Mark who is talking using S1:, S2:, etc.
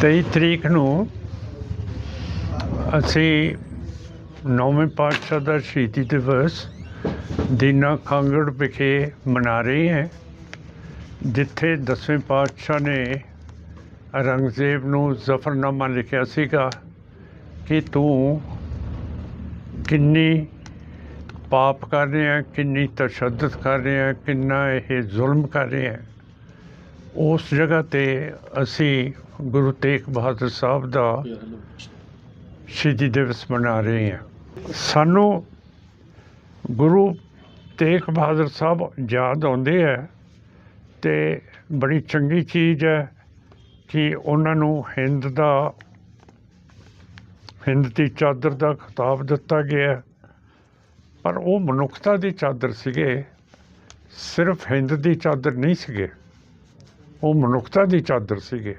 S1: 23 ਤਰੀਕ ਨੂੰ ਅਸੀਂ ਨੌਵੇਂ ਪਾਤਸ਼ਾਹ ਦਾ ਸ਼ਹੀਦੀ ਦਿਵਸ ਦੀਨਾ ਖਾਂਗੜ ਵਿਖੇ ਮਨਾ ਰਹੇ ਹਾਂ, ਜਿੱਥੇ ਦਸਵੇਂ ਪਾਤਸ਼ਾਹ ਨੇ ਔਰੰਗਜ਼ੇਬ ਨੂੰ ਜ਼ਫਰਨਾਮਾ ਲਿਖਿਆ ਸੀਗਾ ਕਿ ਤੂੰ ਕਿੰਨੀ ਪਾਪ ਕਰ ਰਿਹਾ, ਕਿੰਨੀ ਤਸ਼ੱਦਦ ਕਰ ਰਿਹਾ, ਕਿੰਨਾ ਇਹ ਜ਼ੁਲਮ ਕਰ ਰਿਹਾ। ਉਸ ਜਗ੍ਹਾ ਤੇ ਅਸੀਂ ਗੁਰੂ ਤੇਗ ਬਹਾਦਰ ਸਾਹਿਬ ਦਾ ਸ਼ਹੀਦੀ ਦਿਵਸ ਮਨਾ ਰਹੇ ਹਾਂ। ਸਾਨੂੰ ਗੁਰੂ ਤੇਗ ਬਹਾਦਰ ਸਾਹਿਬ ਯਾਦ ਆਉਂਦੇ ਹੈ ਤੇ ਬੜੀ ਚੰਗੀ ਚੀਜ਼ ਹੈ ਕਿ ਉਹਨਾਂ ਨੂੰ ਹਿੰਦ ਦਾ, ਹਿੰਦ ਦੀ ਚਾਦਰ ਦਾ ਖਿਤਾਬ ਦਿੱਤਾ ਗਿਆ। ਪਰ ਉਹ ਮਨੁੱਖਤਾ ਦੀ ਚਾਦਰ ਸੀਗੇ, ਸਿਰਫ ਹਿੰਦ ਦੀ ਚਾਦਰ ਨਹੀਂ ਸੀਗੇ। ਉਹ ਮਨੁੱਖਤਾ ਦੀ ਚਾਦਰ ਸੀਗੇ।